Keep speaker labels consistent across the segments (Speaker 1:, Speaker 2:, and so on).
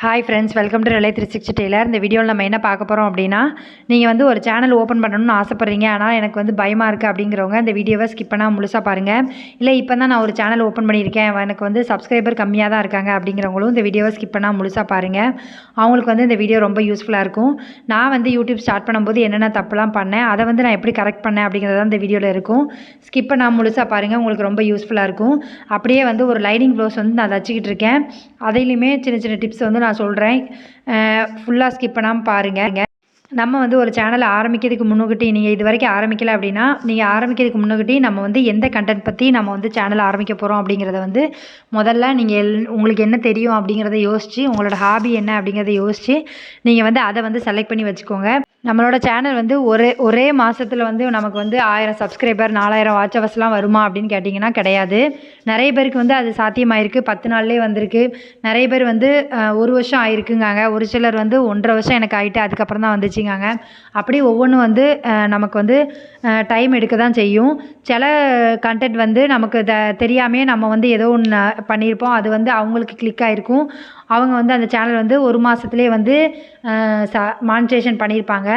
Speaker 1: Hi friends welcome to relay three sixty tailor இந்த வீடியோவில் நம்ம என்ன பார்க்க போகிறோம் அப்படின்னா நீங்கள் வந்து ஒரு சேனல் ஓப்பன் பண்ணணும்னு ஆசைப்பட்றீங்க ஆனால் எனக்கு வந்து பயமாக இருக்குது அப்படிங்கிறவங்க இந்த வீடியோவை ஸ்கிப் பண்ணால் முழுசாக பாருங்கள் இல்லை இப்போ தான் நான் ஒரு சேனல் ஓப்பன் பண்ணியிருக்கேன் எனக்கு வந்து சப்ஸ்கிரைபர் கம்மியாக தான் இருக்காங்க அப்படிங்கிறவங்களும் இந்த வீடியோவை ஸ்கிப் பண்ணால் முழுசாக பாருங்கள் அவங்களுக்கு வந்து இந்த வீடியோ ரொம்ப யூஸ்ஃபுல்லாக இருக்கும். நான் வந்து யூடியூப் ஸ்டார்ட் பண்ணும்போது என்னென்ன தப்புலாம் பண்ணேன் அதை வந்து நான் எப்படி கரெக்ட் பண்ணேன் அப்படிங்கிறது தான் இந்த வீடியோவில் இருக்கும். ஸ்கிப் பண்ணால் முழுசாக பாருங்கள் உங்களுக்கு ரொம்ப யூஸ்ஃபுல்லாக இருக்கும். அப்படியே வந்து ஒரு லைனிங் ப்ளவுஸ் வந்து நான் தச்சுக்கிட்டு இருக்கேன். அதையிலுமே சின்ன சின்ன டிப்ஸ் வந்து நான் சொல்கிறேன் ஃபுல்லாக ஸ்கிப் பண்ணாமல் பாருங்கள் நம்ம வந்து ஒரு சேனலை ஆரம்பிக்கிறதுக்கு முன்னுக்கிட்டி நீங்கள் இது வரைக்கும் ஆரம்பிக்கலை அப்படின்னா நீங்கள் ஆரம்பிக்கிறதுக்கு முன்னுக்கிட்டி நம்ம வந்து எந்த கண்டென்ட் பற்றி நம்ம வந்து சேனல் ஆரம்பிக்க போகிறோம் அப்படிங்கிறத வந்து முதல்ல நீங்கள் எல் உங்களுக்கு என்ன தெரியும் அப்படிங்கிறத யோசித்து உங்களோட ஹாபி என்ன அப்படிங்கிறத யோசித்து நீங்கள் வந்து அதை வந்து செலக்ட் பண்ணி வச்சுக்கோங்க. நம்மளோட சேனல் வந்து ஒரே ஒரே மாதத்தில் வந்து நமக்கு வந்து ஆயிரம் சப்ஸ்கிரைபர் நாலாயிரம் வாட்ச்சவர்ஸ்லாம் வருமா அப்படின்னு கேட்டிங்கன்னா கிடையாது. நிறைய பேருக்கு வந்து அது சாத்தியமாயிருக்கு. பத்து நாள்லேயே வந்திருக்கு. நிறைய பேர் வந்து ஒரு வருஷம் ஆயிருக்குங்காங்க. ஒரு சிலர் வந்து ஒன்றரை வருஷம் எனக்கு ஆகிட்டு அதுக்கப்புறம் தான் வந்துச்சுங்காங்க. அப்படி ஒவ்வொன்றும் வந்து நமக்கு வந்து டைம் எடுக்க தான் செய்யும். சில கண்டென்ட் வந்து நமக்கு த தெரியாமே நம்ம வந்து ஏதோ ஒன்று பண்ணியிருப்போம். அது வந்து அவங்களுக்கு கிளிக் ஆகிருக்கும் அவங்க வந்து அந்த சேனல் வந்து ஒரு மாதத்துலேயே வந்து ச மானிட்ரேஷன் பண்ணியிருப்பாங்க.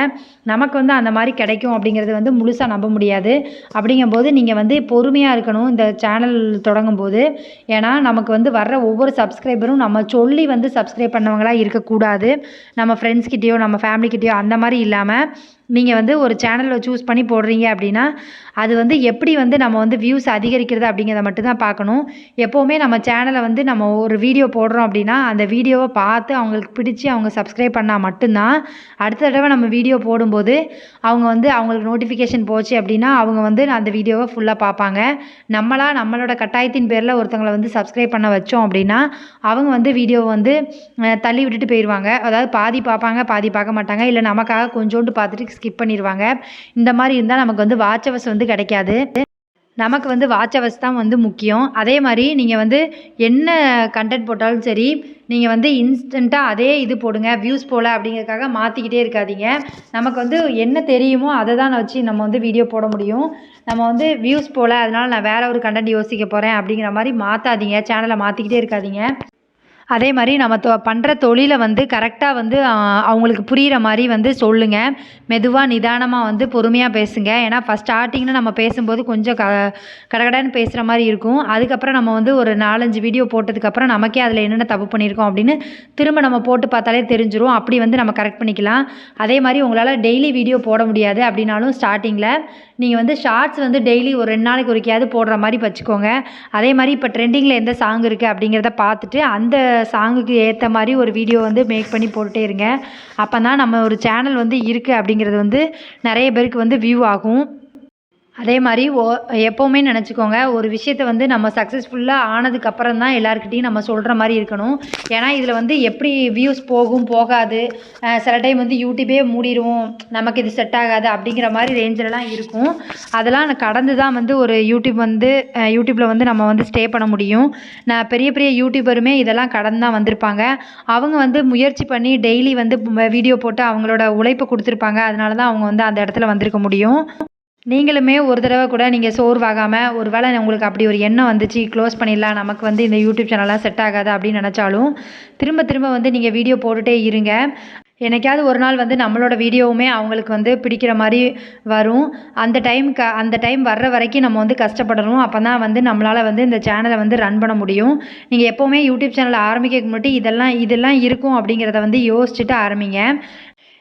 Speaker 1: நமக்கு வந்து அந்த மாதிரி கிடைக்கும் அப்படிங்கிறது வந்து முழுசாக நம்ப முடியாது. அப்படிங்கும்போது நீங்கள் வந்து பொறுமையாக இருக்கணும் இந்த சேனல் தொடங்கும் போது ஏன்னா நமக்கு வந்து வர்ற ஒவ்வொரு சப்ஸ்கிரைபரும் நம்ம சொல்லி வந்து சப்ஸ்கிரைப் பண்ணவங்களா இருக்கக்கூடாது. நம்ம ஃப்ரெண்ட்ஸ்கிட்டேயோ நம்ம ஃபேமிலிக்கிட்டேயோ அந்த மாதிரி இல்லாமல் நீங்கள் வந்து ஒரு சேனலில் சூஸ் பண்ணி போடுறீங்க அப்படின்னா அது வந்து எப்படி வந்து நம்ம வந்து வியூஸ் அதிகரிக்கிறது அப்படிங்கிறத மட்டும்தான் பார்க்கணும். எப்போவுமே நம்ம சேனலை வந்து நம்ம ஒரு வீடியோ போடுறோம் அப்படின்னா அந்த வீடியோவை பார்த்து அவங்களுக்கு பிடிச்சி அவங்க சப்ஸ்கிரைப் பண்ணால் மட்டும்தான் அடுத்த தடவை நம்ம வீடியோ போடும்போது அவங்க வந்து அவங்களுக்கு நோட்டிஃபிகேஷன் போச்சு அப்படின்னா அவங்க வந்து அந்த வீடியோவை ஃபுல்லாக பார்ப்பாங்க. நம்மளாக நம்மளோட கட்டாயத்தின் பேரில் ஒருத்தங்களை வந்து சப்ஸ்கிரைப் பண்ண வச்சோம் அப்படின்னா அவங்க வந்து வீடியோவை வந்து தள்ளி விட்டுட்டு போயிடுவாங்க அதாவது பாதி பார்ப்பாங்க பாதி பார்க்க மாட்டாங்க. இல்லை நமக்காக கொஞ்சோண்டு பார்த்துட்டு ஸ்கிப் பண்ணிடுவாங்க இந்த மாதிரி இருந்தால் நமக்கு வந்து வாட்சவர்ஸ் வந்து கிடைக்காது. நமக்கு வந்து வாட்சவர்ஸ் தான் வந்து முக்கியம். அதே மாதிரி நீங்கள் வந்து என்ன கண்டென்ட் போட்டாலும் சரி நீங்கள் வந்து இன்ஸ்டண்ட்டாக அதே இது போடுங்க வியூஸ் போல அப்படிங்கிறதுக்காக மாற்றிக்கிட்டே இருக்காதீங்க. நமக்கு வந்து என்ன தெரியுமோ அதை தான் வச்சு நம்ம வந்து வீடியோ போட முடியும். நம்ம வந்து வியூஸ் போல அதனால் நான் வேற ஒரு கண்டென்ட் யோசிக்க போகிறேன் அப்படிங்கிற மாதிரி மாற்றாதீங்க சேனலை மாற்றிக்கிட்டே இருக்காதீங்க. அதே மாதிரி நம்ம தொ பண்ணுற தொழிலை வந்து கரெக்டாக வந்து அவங்களுக்கு புரிகிற மாதிரி வந்து சொல்லுங்கள் மெதுவாக நிதானமாக வந்து பொறுமையாக பேசுங்க. ஏன்னா ஃபஸ்ட் ஸ்டார்டிங்கில் நம்ம பேசும்போது கொஞ்சம் க கடகடன்னு பேசுகிற மாதிரி இருக்கும். அதுக்கப்புறம் நம்ம வந்து ஒரு நாலஞ்சு வீடியோ போட்டதுக்கப்புறம் நமக்கே அதில் என்னென்ன தப்பு பண்ணியிருக்கோம் அப்படின்னு திரும்ப நம்ம போட்டு பார்த்தாலே தெரிஞ்சிரும். அப்படி வந்து நம்ம கரெக்ட் பண்ணிக்கலாம். அதே மாதிரி உங்களால் டெய்லி வீடியோ போட முடியாது அப்படின்னாலும் ஸ்டார்டிங்கில் நீங்கள் வந்து ஷார்ட்ஸ் வந்து டெய்லி ஒரு ரெண்டு நாளைக்கு ஒருக்கையாவது போடுற மாதிரி வச்சுக்கோங்க. அதே மாதிரி இப்போ ட்ரெண்டிங்கில் எந்த சாங் இருக்குது அப்படிங்கிறத பார்த்துட்டு அந்த சாங்குக்கு ஏற்ற மாதிரி ஒரு வீடியோ வந்து மேக் பண்ணி போட்டுட்டே இருங்க. அப்போ தான் நம்ம ஒரு சேனல் வந்து இருக்குது அப்படிங்கிறது வந்து நிறைய பேருக்கு வந்து வியூ ஆகும். அதே மாதிரி ஓ எப்போவுமே நினச்சிக்கோங்க ஒரு விஷயத்தை வந்து நம்ம சக்ஸஸ்ஃபுல்லாக ஆனதுக்கப்புறம் தான் எல்லாருக்கிட்டையும் நம்ம சொல்கிற மாதிரி இருக்கணும். ஏன்னா இதில் வந்து எப்படி வியூஸ் போகும் போகாது. சில டைம் வந்து யூடியூபே மூடிடுவோம் நமக்கு இது செட் ஆகாது அப்படிங்கிற மாதிரி ரேஞ்சிலலாம் இருக்கும். அதெல்லாம் கடந்து தான் வந்து ஒரு யூடியூப் வந்து யூடியூப்பில் வந்து நம்ம வந்து ஸ்டே பண்ண முடியும். நான் பெரிய பெரிய யூடியூபருமே இதெல்லாம் கடந்து தான் வந்திருப்பாங்க. அவங்க வந்து முயற்சி பண்ணி டெய்லி வந்து வீடியோ போட்டு அவங்களோட உழைப்பு கொடுத்துருப்பாங்க. அதனால தான் அவங்க வந்து அந்த இடத்துல வந்திருக்க முடியும். நீங்களுமே ஒரு தடவை கூட நீங்கள் சோர்வாகாமல் ஒரு வேளை உங்களுக்கு அப்படி ஒரு எண்ணம் வந்துச்சு க்ளோஸ் பண்ணிடலாம் நமக்கு வந்து இந்த யூடியூப் சேனல்லாம் செட் ஆகாது அப்படின்னு நினச்சாலும் திரும்ப திரும்ப வந்து நீங்கள் வீடியோ போட்டுகிட்டே இருங்க. என்னைக்காவது ஒரு நாள் வந்து நம்மளோட வீடியோவுமே அவங்களுக்கு வந்து பிடிக்கிற மாதிரி வரும். அந்த டைம்க்கு அந்த டைம் வர்ற வரைக்கும் நம்ம வந்து கஷ்டப்படணும். அப்போ தான் வந்து நம்மளால் வந்து இந்த சேனலை வந்து ரன் பண்ண முடியும். நீங்கள் எப்போவுமே யூடியூப் சேனலை ஆரம்பிக்க முன்னாடி இதெல்லாம் இதெல்லாம் இருக்கும் அப்படிங்கிறத வந்து யோசிச்சுட்டு ஆரம்பிங்க.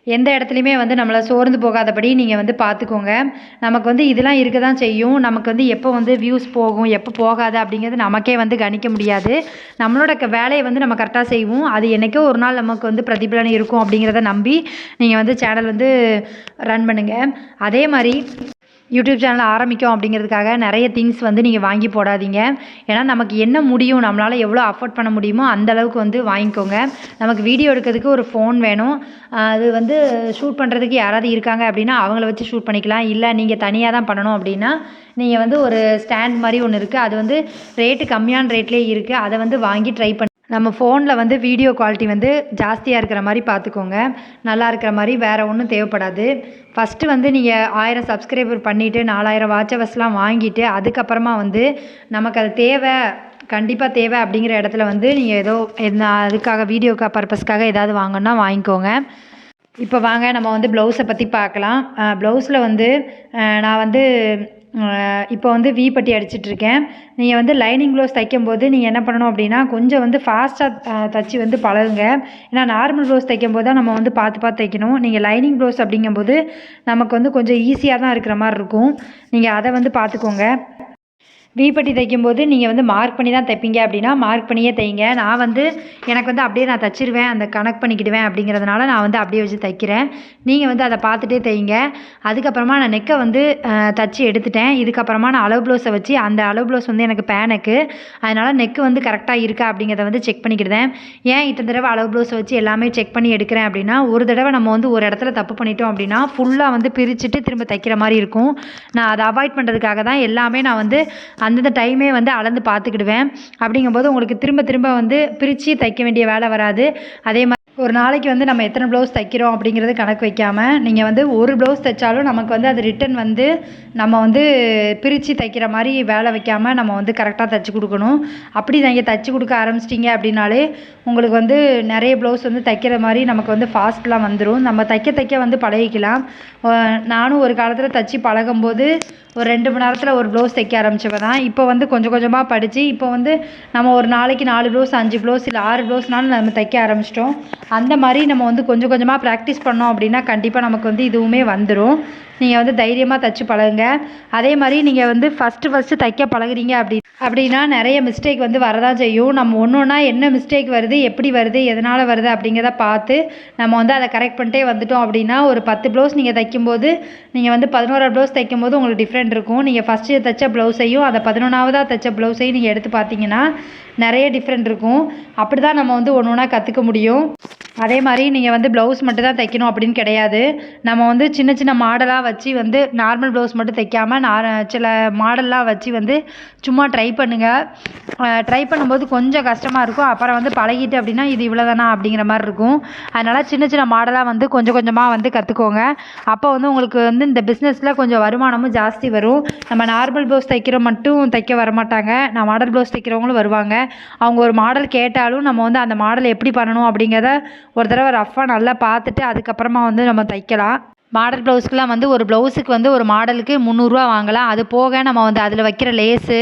Speaker 1: எந்த இடத்துலையுமே வந்து நம்மளை சோர்ந்து போகாதபடி நீங்கள் வந்து பார்த்துக்கோங்க நமக்கு வந்து இதெல்லாம் இருக்க தான் செய்யும். நமக்கு வந்து எப்போ வந்து வியூஸ் போகும் எப்போ போகாது அப்படிங்கிறது நமக்கே வந்து கணிக்க முடியாது. நம்மளோட க- வேலையை வந்து நம்ம கரெக்டாக செய்வோம். அது என்றைக்கோ ஒரு நாள் நமக்கு வந்து பிரதிபலன் இருக்கும் அப்படிங்கிறத நம்பி நீங்கள் வந்து சேனல் வந்து ரன் பண்ணுங்கள் அதே மாதிரி யூடியூப் சேனல் ஆரம்பிக்கும் அப்படிங்கிறதுக்காக நிறைய திங்ஸ் வந்து நீங்கள் வாங்கி போடாதீங்க. ஏன்னா நமக்கு என்ன முடியும் நம்மளால் எவ்வளோ அஃபோர்ட் பண்ண முடியுமோ அந்த அளவுக்கு வந்து வாங்கிக்கோங்க. நமக்கு வீடியோ எடுக்கிறதுக்கு ஒரு ஃபோன் வேணும். அது வந்து ஷூட் பண்ணுறதுக்கு யாராவது இருக்காங்க அப்படின்னா அவங்கள வச்சு ஷூட் பண்ணிக்கலாம். இல்லை நீங்கள் தனியாக தான் பண்ணணும் அப்படின்னா நீங்கள் வந்து ஒரு ஸ்டாண்ட் மாதிரி ஒன்று இருக்குது அது வந்து ரேட்டு கம்மியான ரேட்லேயே இருக்குது அதை வந்து வாங்கி ட்ரை பண்ணி நம்ம ஃபோனில் வந்து வீடியோ குவாலிட்டி வந்து ஜாஸ்தியாக இருக்கிற மாதிரி பார்த்துக்கோங்க நல்லா இருக்கிற மாதிரி வேறு ஒன்றும் தேவைப்படாது. ஃபஸ்ட்டு வந்து நீங்கள் ஆயிரம் சப்ஸ்கிரைபர் பண்ணிவிட்டு நாலாயிரம் வாட்சவர்ஸ்லாம் வாங்கிட்டு அதுக்கப்புறமா வந்து நமக்கு அது தேவை கண்டிப்பாக தேவை அப்படிங்கிற இடத்துல வந்து நீங்கள் ஏதோ என்ன அதுக்காக வீடியோக்கா பர்பஸ்க்காக ஏதாவது வாங்கணுன்னா வாங்கிக்கோங்க. இப்போ வாங்க நம்ம வந்து ப்ளவுஸை பற்றி பார்க்கலாம் ப்ளவுஸில் வந்து நான் வந்து இப்போ வந்து வி பட்டி அடிச்சிட்ருக்கேன் நீங்கள் வந்து லைனிங் ப்ளவுஸ் தைக்கும்போது நீங்கள் என்ன பண்ணணும் அப்படின்னா கொஞ்சம் வந்து ஃபாஸ்ட்டாக தச்சு வந்து பழகுங்க. ஏன்னா நார்மல் ரவுஸ் தைக்கும் போது தான் நம்ம வந்து பார்த்து பார்த்து தைக்கணும். நீங்கள் லைனிங் ப்ளவுஸ் அப்படிங்கும்போது நமக்கு வந்து கொஞ்சம் ஈஸியாக தான் இருக்கிற மாதிரி இருக்கும். நீங்கள் அதை வந்து பார்த்துக்கோங்க. வீப்பட்டி தைக்கும்போது நீங்கள் வந்து மார்க் பண்ணி தான் தைப்பீங்க. அப்படின்னா மார்க் பண்ணியே தைங்க. நான் வந்து எனக்கு வந்து அப்படியே நான் தச்சிருவேன். அந்த கணக்கு பண்ணிக்கிடுவேன் அப்படிங்கிறதுனால நான் வந்து அப்படியே வச்சு தைக்கிறேன். நீங்கள் வந்து அதை பார்த்துட்டே தைங்க. அதுக்கப்புறமா நான் நெக்கை வந்து தைச்சி தச்சு எடுத்துட்டேன். இதுக்கப்புறமா நான் அளவு ப்ளவுஸை வச்சு அந்த அளவு ப்ளவுஸ் வந்து எனக்கு பேனுக்கு அதனால் நெக்கு வந்து கரெக்டாக இருக்கா அப்படிங்கிறத வந்து செக் பண்ணிக்கிடுதேன். ஏன் இத்தனை தடவை அளவு ப்ளவுஸை வச்சு எல்லாமே செக் பண்ணி எடுக்கிறேன் அப்படின்னா ஒரு தடவை நம்ம வந்து ஒரு இடத்துல தப்பு பண்ணிட்டோம் அப்படின்னா ஃபுல்லாக வந்து பிரிச்சுட்டு திரும்ப தைக்கிற மாதிரி இருக்கும். நான் அதை அவாய்ட் பண்ணுறதுக்காக தான் எல்லாமே நான் வந்து அந்தந்த டைமே வந்து அளந்து பார்த்துக்கிடுவேன். அப்படிங்கும்போது உங்களுக்கு திரும்ப திரும்ப வந்து பிரித்து தைக்க வேண்டிய வேலை வராது. அதே மாதிரி ஒரு நாளைக்கு வந்து நம்ம எத்தனை ப்ளவுஸ் தைக்கிறோம் அப்படிங்கிறது கணக்கு வைக்காமல் நீங்கள் வந்து ஒரு ப்ளவுஸ் தைச்சாலும் நமக்கு வந்து அது ரிட்டன் வந்து நம்ம வந்து பிரித்து தைக்கிற மாதிரி வேலை வைக்காமல் நம்ம வந்து கரெக்டாக தைச்சி கொடுக்கணும். அப்படி நீங்கள் தைச்சி கொடுக்க ஆரம்பிச்சிட்டிங்க அப்படின்னாலே உங்களுக்கு வந்து நிறைய ப்ளவுஸ் வந்து தைக்கிற மாதிரி நமக்கு வந்து ஃபாஸ்ட்லாம் வந்துடும் நம்ம தைக்க தைக்க வந்து பழகிக்கலாம். நானும் ஒரு காலத்தில் தைச்சி பழகும்போது ஒரு ரெண்டு மணி நேரத்தில் ஒரு ப்ளவுஸ் தைக்க ஆரம்பிச்சவ தான். இப்போ வந்து கொஞ்சம் கொஞ்சமாக படித்து இப்போ வந்து நம்ம ஒரு நாளைக்கு நாலு ப்ளவுஸ் அஞ்சு ப்ளவுஸ் இல்லை ஆறு ப்ளவுஸ்னாலும் நம்ம தைக்க ஆரம்பிச்சிட்டோம். அந்த மாதிரி நம்ம வந்து கொஞ்சம் கொஞ்சமாக ப்ராக்டிஸ் பண்ணோம் அப்படின்னா கண்டிப்பாக நமக்கு வந்து இதுவுமே வந்துடும் நீங்கள் வந்து தைரியமாக தைச்சி பழகுங்க. அதே மாதிரி நீங்கள் வந்து ஃபஸ்ட்டு ஃபஸ்ட்டு தைக்க பழகுறீங்க அப்படி அப்படின்னா நிறைய மிஸ்டேக் வந்து வரதான் செய்யும். நம்ம ஒன்று ஒன்றா என்ன மிஸ்டேக் வருது எப்படி வருது எதனால் வருது அப்படிங்கிறத பார்த்து நம்ம வந்து அதை கரெக்ட் பண்ணிட்டே வந்துட்டோம் அப்படின்னா ஒரு பத்து ப்ளவுஸ் நீங்கள் தைக்கும்போது நீங்கள் வந்து பதினோரா ப்ளவுஸ் தைக்கும்போது உங்களுக்கு டிஃப்ரெண்ட் இருக்கும். நீங்கள் ஃபஸ்ட்டு தைச்ச ப்ளவுஸையும் அதை பதினொன்றாவதாக தைச்ச ப்ளவுஸையும் நீங்கள் எடுத்து பார்த்தீங்கன்னா நிறைய டிஃப்ரெண்ட் இருக்கும். அப்படி தான் நம்ம வந்து ஒன்று ஒன்றா கற்றுக்க முடியும். அதே மாதிரி நீங்கள் வந்து ப்ளவுஸ் மட்டும் தான் தைக்கணும் அப்படின்னு கிடையாது. நம்ம வந்து சின்ன சின்ன மாடலாக வச்சு வந்து நார்மல் ப்ளவுஸ் மட்டும் தைக்காமல் நான் சில மாடல்லாம் வச்சு வந்து சும்மா ட்ரை பண்ணுங்கள் ட்ரை பண்ணும்போது கொஞ்சம் கஷ்டமாக இருக்கும். அப்புறம் வந்து பழகிட்டு அப்படின்னா இது இவ்வளோதானா அப்படிங்கிற மாதிரி இருக்கும். அதனால் சின்ன சின்ன மாடலாக வந்து கொஞ்சம் கொஞ்சமாக வந்து கற்றுக்கோங்க அப்போ வந்து உங்களுக்கு வந்து இந்த பிஸ்னஸில் கொஞ்சம் வருமானமும் ஜாஸ்தி வரும். நம்ம நார்மல் ப்ளவுஸ் தைக்கிற மட்டும் தைக்க வரமாட்டாங்க. நான் மாடல் ப்ளவுஸ் தைக்கிறவங்களும் வருவாங்க. அவங்க ஒரு மாடல் கேட்டாலும் நம்ம வந்து அந்த மாடல் எப்படி பண்ணணும் அப்படிங்கிறத ஒரு தடவை ரஃப்பாக நல்லா பார்த்துட்டு அதுக்கப்புறமா வந்து நம்ம தைக்கலாம். மாடல் ப்ளவுஸ்க்குலாம் வந்து ஒரு ப்ளவுஸுக்கு வந்து ஒரு மாடலுக்கு முந்நூறுரூவா வாங்கலாம். அது போக நம்ம வந்து அதில் வைக்கிற லேஸு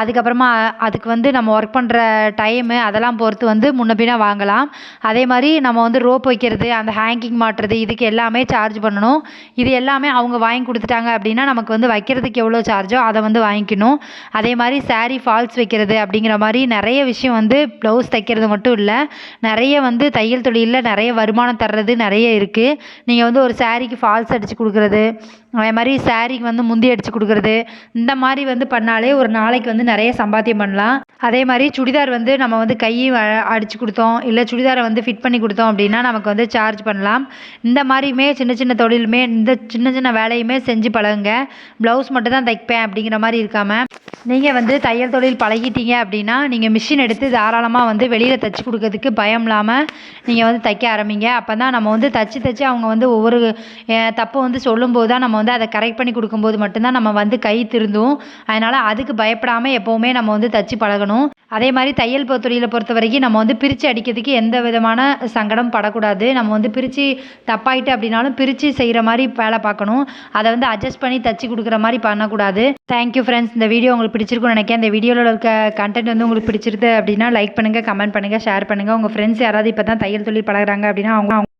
Speaker 1: அதுக்கப்புறமா அதுக்கு வந்து நம்ம ஒர்க் பண்ணுற டைமு அதெல்லாம் பொறுத்து வந்து முன்ன பின்னே வாங்கலாம். அதே மாதிரி நம்ம வந்து ரோப் வைக்கிறது அந்த ஹேங்கிங் மாட்டுறது இதுக்கு எல்லாமே சார்ஜ் பண்ணணும். இது எல்லாமே அவங்க வாங்கி கொடுத்துட்டாங்க அப்படின்னா நமக்கு வந்து வைக்கிறதுக்கு எவ்வளோ சார்ஜோ அதை வந்து வாங்கிக்கணும். அதே மாதிரி சாரீ ஃபால்ஸ் வைக்கிறது அப்படிங்கிற மாதிரி நிறைய விஷயம் வந்து ப்ளவுஸ் தைக்கிறது மட்டும் இல்லை. நிறைய வந்து தையல் தொழிலில் நிறைய வருமானம் தர்றது நிறைய இருக்குது நீங்கள் வந்து ஒரு சாரீக்கு ஃபால்ஸ் அடித்து கொடுக்குறது. அதே மாதிரி சாரீக்கு வந்து முந்தி அடித்து கொடுக்குறது இந்த மாதிரி வந்து பண்ணாலே ஒரு நாளைக்கு வந்து நிறைய சம்பாத்தியம் பண்ணலாம். அதே மாதிரி சுடிதார் வந்து நம்ம வந்து கையும் அடித்து கொடுத்தோம் இல்லை சுடிதாரை வந்து ஃபிட் பண்ணி கொடுத்தோம் அப்படின்னா நமக்கு வந்து சார்ஜ் பண்ணலாம். இந்த மாதிரியுமே சின்ன சின்ன தொழிலுமே இந்த சின்ன சின்ன வேலையுமே செஞ்சு பழகுங்க. ப்ளவுஸ் மட்டும் தான் தைப்பேன் அப்படிங்கிற மாதிரி இருக்காமல் நீங்கள் வந்து தையல் தொழில் பழகிட்டீங்க அப்படின்னா நீங்கள் மிஷின் எடுத்து தாராளமாக வந்து வெளியில் தைச்சி கொடுக்கறதுக்கு பயம் இல்லாமல் நீங்கள் வந்து தைக்க ஆரம்பிங்க. அப்போ தான் நம்ம வந்து தச்சு தச்சு அவங்க வந்து ஒவ்வொரு தப்பு வந்து சொல்லும்போது தான் நம்ம வந்து அதை கரெக்ட் பண்ணி கொடுக்கும்போது மட்டும்தான் நம்ம வந்து கை திருந்தும். அதனால் அதுக்கு பயப்படாமல் எப்போவுமே நம்ம வந்து தச்சு பழகணும். அதே மாதிரி தையல் பொ- தொழிலை பொறுத்த வரைக்கும் நம்ம வந்து பிரித்து அடிக்கிறதுக்கு எந்த விதமான சங்கடம் படக்கூடாது. நம்ம வந்து பிரித்து தப்பாயிட்டு அப்படின்னாலும் பிரித்து செய்கிற மாதிரி வேலை பார்க்கணும். அதை வந்து அட்ஜஸ்ட் பண்ணி தச்சு கொடுக்குற மாதிரி பண்ணக்கூடாது. தேங்க்யூ ஃப்ரெண்ட்ஸ் இந்த வீடியோ உங்களுக்கு பிடிச்சிருக்கும்னு நினைக்கிறேன். இந்த வீடியோவில் இருக்க கண்டென்ட் வந்து உங்களுக்கு பிடிச்சிருது அப்படின்னா லைக் பண்ணுங்கள் கமெண்ட் பண்ணுங்கள் ஷேர் பண்ணுங்கள் உங்கள் ஃப்ரெண்ட்ஸ் யாராவது இப்போ தான் தையல் தொழில் பழகுறாங்க அப்படின்னா அவங்க